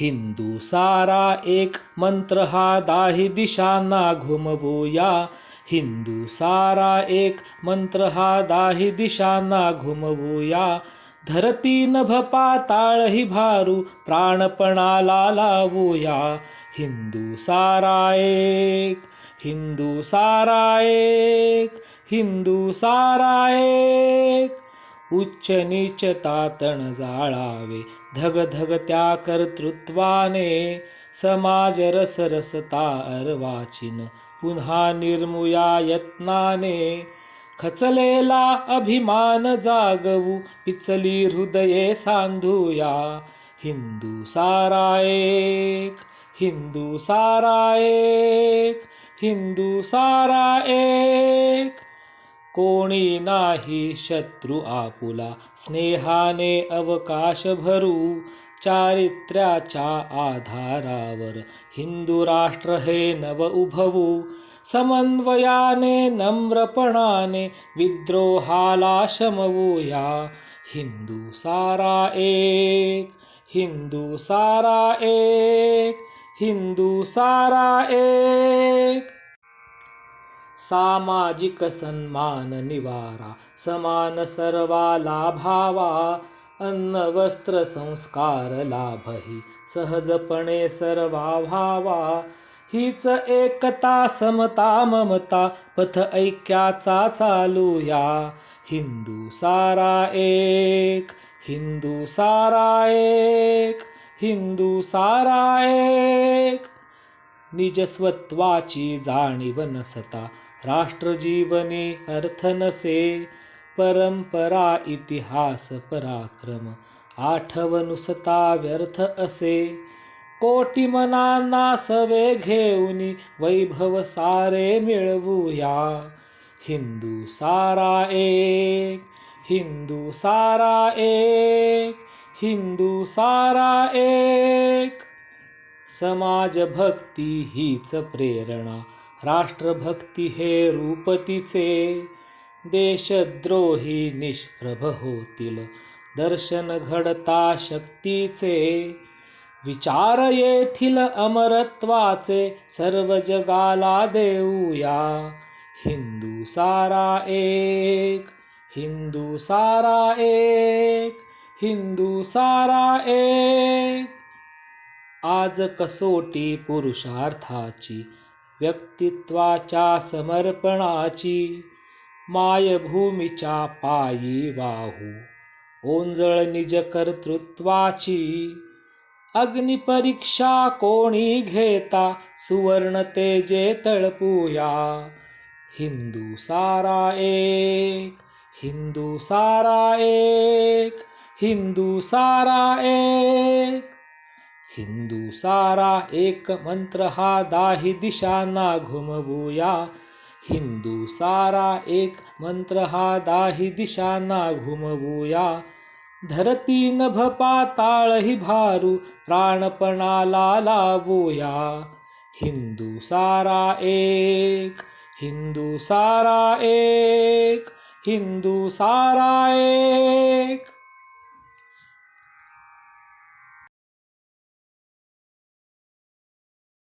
हिंदू सारा एक मंत्र हा दाही दिशांना घुमवूया हिंदू सारा एक मंत्र हा दाही दिशांना घुमवूया धरती नभ पाताळ हि भारू प्राणपणाला लावूया हिंदू सारा एक हिंदू सारा एक हिंदू सारा एक. उच्च नीच तातण जाळावे धग धग त्या कर्तृत्वाने. समाज रस रसता अर्वाचीन पुन्हा निर्मुया यत्नाने. खचलेला अभिमान जागवू पिचली हृदये सांधूया. हिंदू सारा एक हिंदू सारा एक हिंदू सारा एक. कोणी नाही शत्रू आपुला. स्नेहाने अवकाश भरू चारित्र्याच्या आधारावर. हिंदू राष्ट्र हे नव उभवू. समन्वयाने नम्रपणाने विद्रोहाला शमवूया. हिंदू सारा एक हिंदू सारा एक हिंदू सारा एक. सामाजिक सन्मान निवारा समान सर्वाला भावा अन्न वस्त्र संस्कार लाभही सहजपणे सर्वा व्हावा हीच एकता समता ममता पथ ऐक्याचा चालूया. हिंदू सारा एक हिंदू सारा एक हिंदू सारा एक. निजस्वत्वाची जाणीव नसता राष्ट्रजीवनी अर्थ नसे परंपरा इतिहास पराक्रम आठवनुसता व्यर्थ असे. कोटी मनांना सवे घेऊन वैभव सारे मिळवूया. हिंदू सारा एक हिंदू सारा एक हिंदू सारा एक. समाज भक्ती हीच प्रेरणा राष्ट्रभक्ती हे रूपतीचे देशद्रोही निष्प्रभ होतील. दर्शन घडता शक्तीचे विचार येथील अमरत्वाचे सर्व जगाला देऊया. हिंदू सारा एक हिंदू सारा एक हिंदू सारा एक. आज कसोटी पुरुषार्थाची व्यक्तित्वाच्या समर्पणाची मायभूमीच्या पायी वाहू. ओंजळ निज कर्तृत्वाची अग्निपरीक्षा कोणी घेता? सुवर्ण तेजे तळपूया. हिंदू सारा एक हिंदू सारा एक हिंदू सारा एक. हिंदू सारा एक मंत्र हा दाही दिशांना घुमवूया हिंदू सारा एक मंत्र हा दाही दिशांना घुमवूया धरती नभ पाताळ ही भारू प्राणपणाला लावूया हिंदू सारा एक हिंदू सारा एक हिंदू सारा एक